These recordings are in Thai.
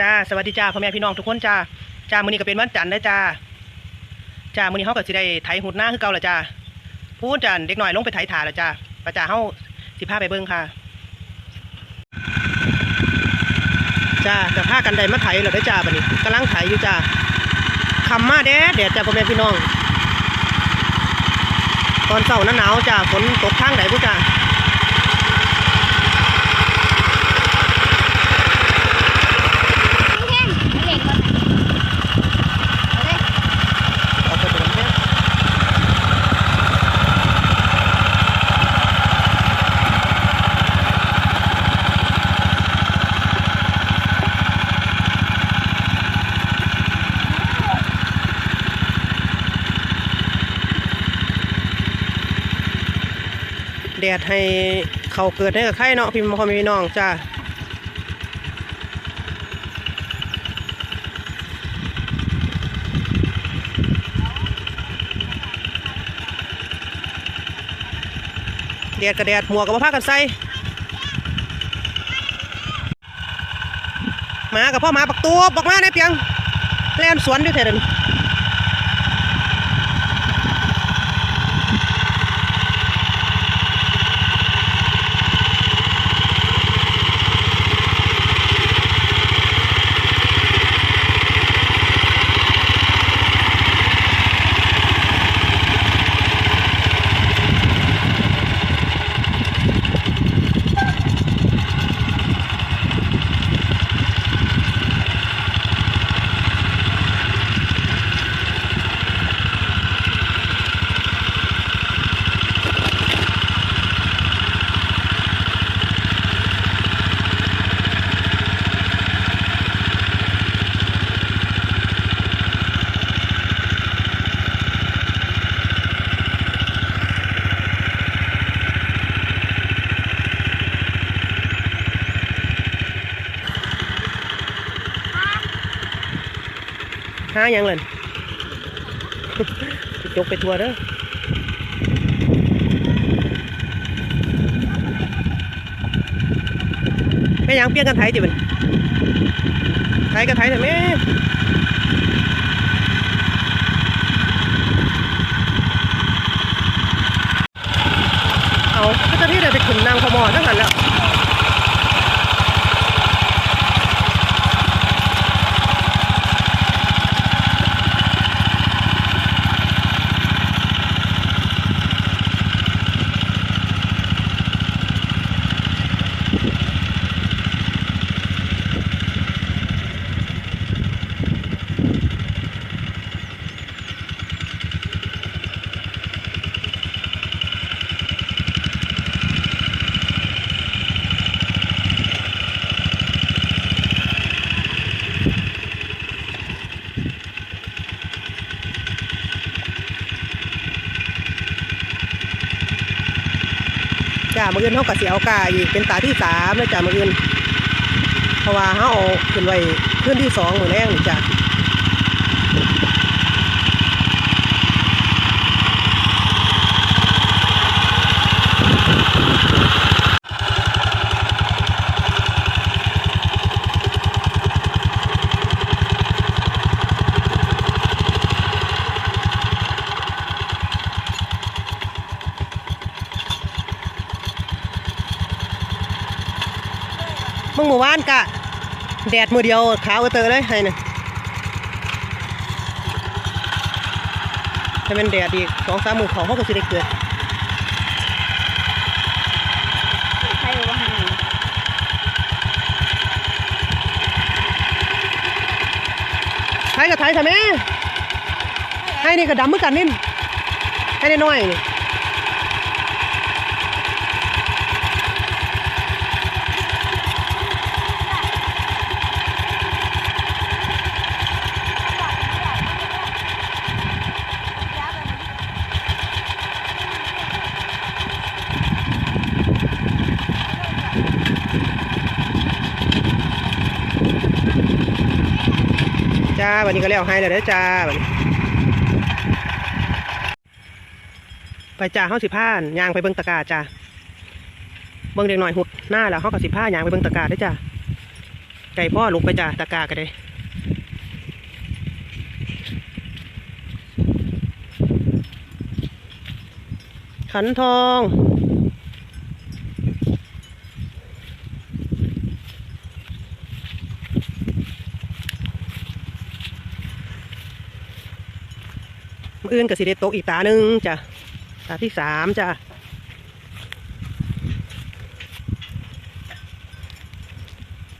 จ้าสวัสดีจ้าพ่อแม่พี่น้องทุกคนจ้าจ้ามื้อนี้ก็เป็นวันจันทร์ได้อจ้าจ้ามื้อนี้เฮาก็สิได้ไถหุดหน้าคือเก่าและจ้าพูดจันเด็กน้อยลงไปไถถาล้วจ้าประจ้าเฮาสิพาไปเบิ่งค่ะจ้าจะพากันได้มาไถแล้วได้จ้าบัดนี้กำลังไถอยู่จ้าคำมาแดดแดดจ้าพ่อแม่พี่น้อง ตอนเช้าหนาวจ้าฝนตกทางไหนพุจ้า แห้งๆเหล็กก่อนเอาเลย ออกไปตรงนี้แดดให้เขาเกิดให้กับไข่เนาะพี่พ่อแม่พี่น้องจ้าแดดกับแดดหมวกกับผ้ากันใส่หมากับพ่อหมาปักตัวบอกมาในเปียงแล่นสวนด้วยเถิด หาหยังเลยจกไปทัวเด้อแม่ยังเปลี่ยนกันไทยจิมันไทยกับไทยแต่แม่เอาก็จะที่เดินไปขึ้นนางขมอทั้งนั้นแล้ว จ้ามืออื่นเขากับเสียเอากาอีกเป็นตาที่สามแล้วจ้ามืออื่นเพราะว่าเขาเอาขึ้นไว้ขึ้นที่สองหมือแรกนี่จ้า มื่อเมื่อวานกะ แดดมือเดียวขาวกระเตอเลยให้น่ะถ้าเป็นแดดอีกสองสามหมือเขาเขาก็สิได้เกิดใครเอาว่าให้ไทยกับไทยทำไหมให้นี่ก็ดำเหมือนกันนี่ให้น้อยนี่ จ้าวันนี้ก็แล้วให้แล้วเด้อจ้าบัดนี้ไปจ้าเฮาสิพายางไปเบิ่งตะกาจ้าเบิ่งเด็กหน่อยหุดหน้าแล้วเฮาก็สิพายางไปเบิ่งตะกาเด้จ้าไก่พ่อลุกไปจ้าตะกาก็ได้ขันทอง ออื่นก็สิได้ตกอีกตาหนึ่งจ้ะตาที่สามจ้ะ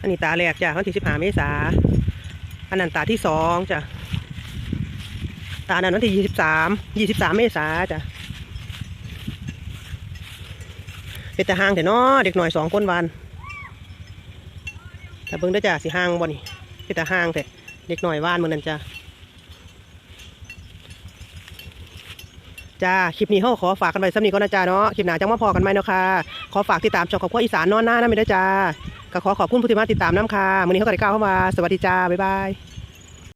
อันนี้ตาแรกจ้ะวันที่สิบห้าเมษาอันนั้นตาที่สองจ้ะตานั้นวันที่ยี่สิบสามยี่สิบสามเมษาจ้ะเป็นแต่ห่างแต่น้อเด็กหน่อยสองคนวันแต่เบิ่งได้จ้ะสิห่างบ่นี่เป็นแต่ห่างแต่เด็กหน่อยว่านมือนั้นจ้ะ จ้า คลิปนี้เขาขอฝากกันไว้สำนีก็นะจ้าเนาะ คลิปหน้าจังมาพอกันไหมเนาะค่ะ ขอฝากติดตามช่องครอบครัวอีสานนอนหน้านะไม่ได้จ้า ก็ขอขอบคุณผู้ที่มาติดตามน้ำค่ะมื้อนี้เขาก็ได้กล่าวเข้ามา สวัสดีจ้า บ๊ายบาย